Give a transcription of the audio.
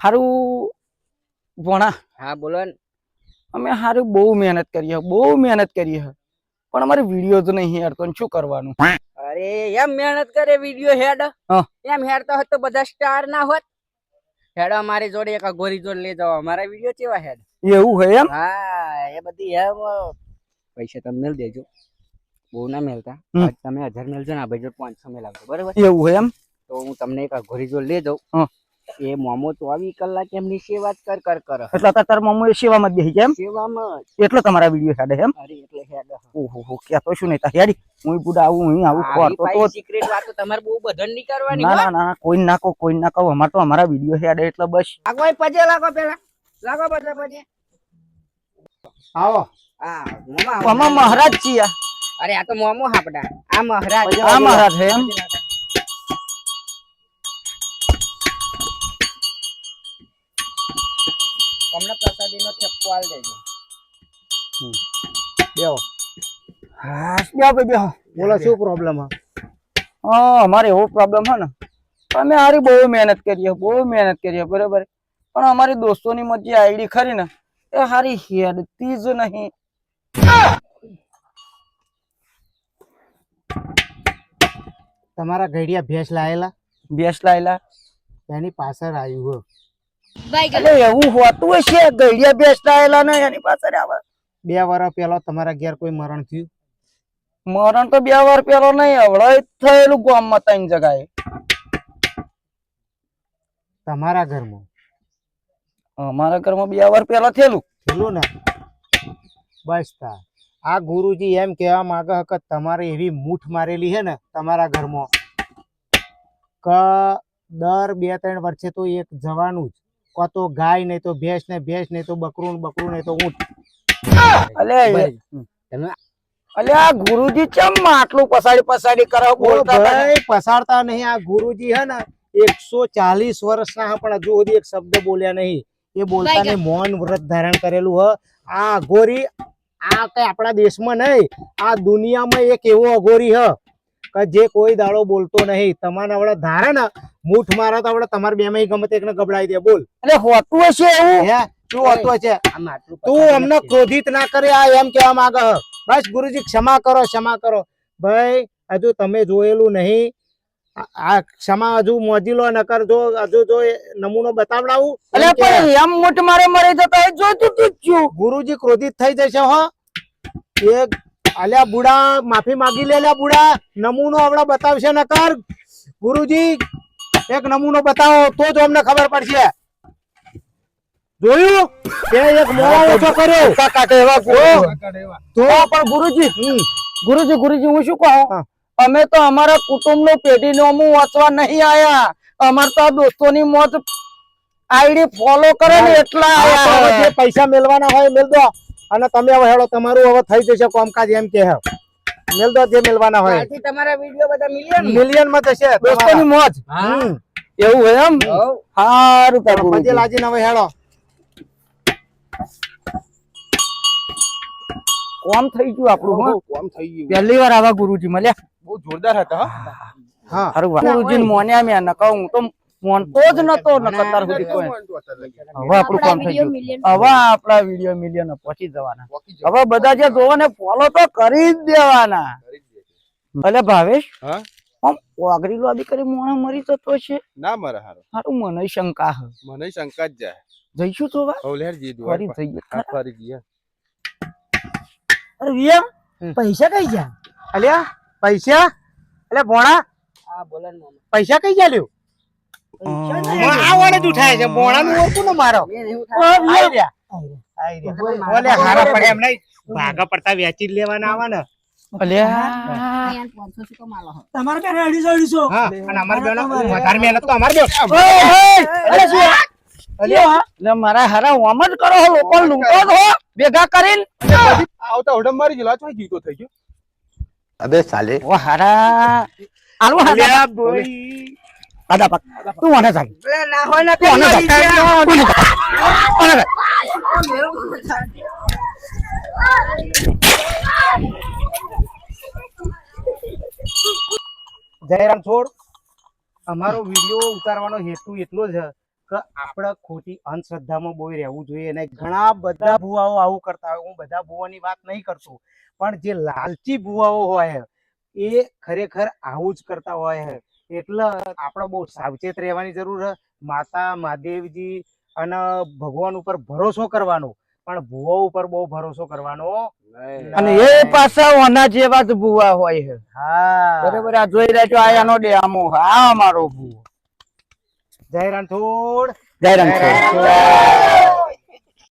હારું ભણા. હા બોલો ને. અમે હારું બહુ મહેનત કરી બહુ મહેનત કરી પણ અમારે વીડિયો તો નહીં હેડતો શું કરવાનું? અરે એમ મહેનત કરે વીડિયો હેડ. એમ હેડતા હોત તો બધા સ્ટાર ના હોત. હેડ અમારી જોડે એક ગોરી જોડે લઈ જાવ અમારા વીડિયો કેવા હેડ? એવું હોય એમ? હા એ બધી એમ પૈસા તમે મેલ દેજો. બહુ ના મેલતા. તમે હજાર મેલજો ને આ ભાઈ પાંચસો મેલાવજો બરાબર? એવું હોય એમ? તો હું તમને એક ઘોરી જોડે લઈ જાઉં. એ મોમો ચોવીસ કલાક એમની સેવા જ કર કર કર. એટલે તાર મોમો એ સેવામાં જ બેસી જાય એમ? સેવામાં એટલે તમારા વીડિયો હેડે એમ? અરે એટલે હેડે ઓહો હો ક્યાં શું નહીં હેડી. હું બુડા આવું હું આવું ખોરતો તો. સિક્રેટ વાતો તમારે બહુ બધન નહીં કરવાની ના ના ના કોઈ ના કો કોઈ ના કહો. અમારે તો અમારા વીડિયો હેડે એટલે બસ. એ પજે લાગો પેલા. લાગો બધા પજે. આવો. હા મોમા મહારાજ છીએ. અરે આ તો મોમો હાપડા. આ મહારાજ. આ મહારાજ હે એમ? તમને પ્રસાદી નો થપ્પો આલ દેજો બેહો. હા બેહો ભાઈ બેહો. બોલો શું પ્રોબ્લેમ હા? હા અમારે એવો પ્રોબ્લેમ છે ને. અમે હારી બહુ મહેનત કરીએ બહુ મહેનત કરીએ બરોબર. પણ અમારી દોસ્તોની મત જે આઈડી ખરી ને એ હારી હેડતી જ નહીં. તમારા ઘડિયા ભેંસ લાયેલા? ભેંસ લાયેલા. એની પાછળ આવ્યું હો. એટલે એવું હોતું હશે. ગળિયા બેસ ને એની પાછળ આવે. બે વર્ષ પહેલા તમારા ઘેર કોઈ મરણ થયું? મરણ તો બે વાર પેલો નહીં હવળાય જ થયેલું ગામમાં ત્રણ જગાએ. તમારા ઘરમાં? અમારા ઘરમાં બે વાર પેલા થયેલું. થયેલું ને? બસ તા. આ ગુરુજી એમ કહેવા માંગે છે કે તમારે એવી મૂઠ મારેલી છે ને તમારા ઘરમાં કે દર બે ત્રણ વર્ષે તો એક જવાનું જ. કો તો ગાય નહીં તો ભેંસ ને ભેંસ નહીં તો બકરું બકરું નહીં તો ઊંટ. અલે. તમે- અલે આ ગુરુજી ચમ આટલું પસાડી પસાડી કરે બોલતા પસાડતા નહીં. આ ગુરુજી હે ને એકસો ચાલીસ વર્ષના પણ હજુ સુધી એક શબ્દ બોલ્યા નહીં. એ બોલતા નહીં મૌન વ્રત ધારણ કરેલું હ. આ અઘોરી આ કઈ આપણા દેશમાં નહીં આ દુનિયામાં એક એવો અઘોરી હ કે જે કોઈ દાડો બોલતો નહીં. તમારા વડે ધારે ને મૂઠ મારે તો તમારે બે માં ગમે એકને ગબડાઈ દે બોલ. અરે હોતું હશે એવું? હે શું હોતું હશે? તું અમને ક્રોધિત ના કરે આ એમ કેવા માંગે બસ ગુરુજી ક્ષમા કરો ક્ષમા કરો. ભાઈ હજુ તમે જોયેલું નહીં. આ- ક્ષમા હજુ મોજી લો નકર જો હજુ જો નમૂનો બતાવડાવું અલે એમ મૂઠ પણ એમ મોટ મારે મરી જતા જોતું તું છું. ગુરુજી ક્રોધિત થઈ જશે હો. એક અલ્યા બુડા માફી માંગી લે બુડા. નમૂનો હમણાં બતાવશે નકર. ગુરુજી એક નમૂનો બતાવો તો જ અમને ખબર પડશે. જોયું? કે એક મોળો ઓછો કર્યો. કાકા એવા તો પણ ગુરુજી ગુરુજી ગુરુજી હું શું કહું? અમે તો અમારા કુટુંબનું પેઢી નું વાંચવા નહીં આયા. અમાર તો આ દોસ્તોની મોત આઈડી ફોલો કરે ને એટલા પૈસા મેળવાના હોય મેળ દો. અને તમે હવે હેડો તમારું હવે થઈ જશે કામકાજ એમ કે હે. મેલ દો જે મેલવાના હોય. આથી તમારા વિડિયો બધા મિલિયન. મિલિયનમાં થશે. દોસ્તોની મોજ. એવું હોય એમ? સારું કરો મજે લાજી નવે હેડો. કોમ થઈ ગયું આપણું હો. કોમ થઈ ગયું. પહેલી વાર આવા ગુરુજી મળ્યા. બહુ જોરદાર હતા હા. હારું ગુરુજી મોન્યા મેં નકા હું તો મોનતો જ નતો નકતાર સુધી કોઈ હવે આપણું કામ થઈ ગયું હવે આપડા વીડિયો મિલિયન પહોંચી જવાના. હવે બધા જે જોવો ને ફોલો તો કરી જ દેવાના. ભલે ભાવેશ હા? આમ વાગરી લોબી કરી મોણા મરી જતો છે. ના મારા હારો. સારું મને શંકા હ. મને શંકા જ જાય. જઈશું તો વા હવલેર જી દુઆ ફરી જઈએ હા, ફરી જઈએ અરે વિયમ પૈસા કઈ ગયા? અલ્યા પૈસા? એટલે ભોણા? હા પૈસા કઈ ગયા લ્યો? આવડે જ ઉઠાય છે? હારા પડે એમ નહીં. ભાગા લેવાના મારા હારા ઓમ જ કરો લોકો લૂંટો છો ભેગા કરીને. આવતા હોડમ મારી ગયેલા થઈ ગયો. અબે સાલે. હારા. આલો હારા. ભાઈ દાદા પાક. તું આને ચાલ એટલે ના હોય ને તું આને તો ચાલ મરી ગયા. તું આને ચાલ જયરામ છોડ અમારો વીડિયો ઉતારવાનો હેતુ એટલો જ છે કે આપણે ખોટી અંધશ્રદ્ધામાં બોઈ રહેવું જોઈએ અને ઘણા બધા ભુવાઓ આવું કરતા હોય. હું બધા ભુવાની વાત નહીં કરતો પણ જે લાલચી ભુવાઓ હોય એ ખરેખર આવું જ કરતા હોય છે. એટલે આપણે બહુ સાવચેત રહેવાની જરૂર છે. માતા મહાદેવજી અને ભગવાન ઉપર ભરોસો કરવાનો. પણ ભુવા ઉપર બહુ ભરોસો કરવાનો અને એ પાછા ઓના જેવા જ ભૂવા હોય છે. હા. બરાબર આ જોઈ રહ્યા છો આ એનો ડેમો આ અમારો ભૂવો. જય રણછોડ જય રણછોડ